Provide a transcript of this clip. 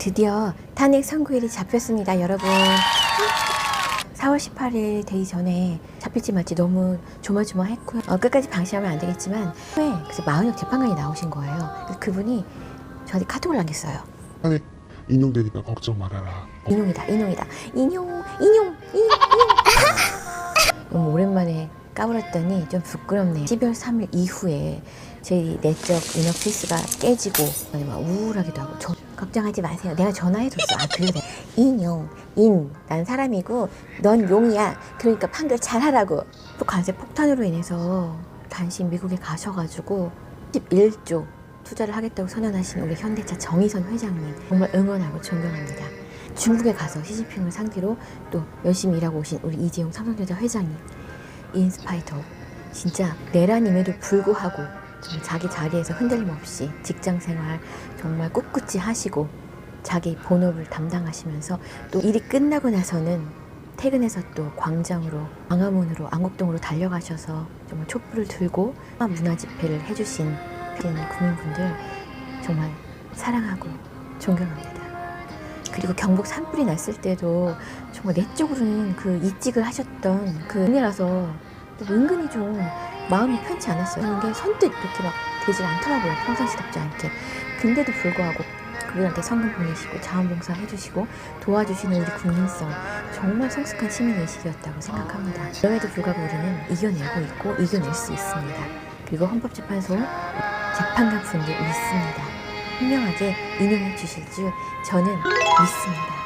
드디어 탄핵 선고일이 잡혔습니다, 여러분. 4월 18일 되기 전에 잡힐지 말지 너무 조마조마했고요. 어, 끝까지 방심하면 안 되겠지만 후에 그래서 마은혁 재판관이 나오신 거예요. 그분이 저한테 카톡을 남겼어요. 탄핵 인용되니까 걱정 말아라. 인용이다, 인용이다, 인용, 인용, 인용. 너무 오랜만에 까불었더니 좀 부끄럽네요. 12월 3일 이후에 제 내적 인격 필수가 깨지고 막 우울하기도 하고 저, 걱정하지 마세요. 내가 전화해줬어. 아 그래. 인용, 인. 난 사람이고 넌 용이야. 그러니까 판결 잘 하라고. 또 관세 폭탄으로 인해서 단신 미국에 가셔가지고 11조 투자를 하겠다고 선언하신 우리 현대차 정의선 회장님 정말 응원하고 존경합니다. 중국에 가서 시진핑을 상대로 또 열심히 일하고 오신 우리 이재용 삼성전자 회장님 인스파이터 진짜 내란임에도 불구하고 자기 자리에서 흔들림 없이 직장 생활 정말 꿋꿋이 하시고 자기 본업을 담당하시면서 또 일이 끝나고 나서는 퇴근해서 또 광장으로 광화문으로 안국동으로 달려가셔서 정말 촛불을 들고 문화 집회를 해주신 국민분들 정말 사랑하고 존경합니다. 그리고 경북 산불이 났을 때도 정말 내적으로는 그 이직을 하셨던 그 은혜라서 은근히 좀 마음이 편치 않았어요. 그런 게 선뜻 이렇게 막 되질 않더라고요. 평상시답지 않게. 근데도 불구하고 그분한테 성금 보내시고 자원봉사 해주시고 도와주시는 우리 국민성 정말 성숙한 시민의식이었다고 생각합니다. 그럼에도 불구하고 우리는 이겨내고 있고 이겨낼 수 있습니다. 그리고 헌법재판소 재판관 분들 믿습니다. 현명하게 인용해 주실 줄 저는 믿습니다.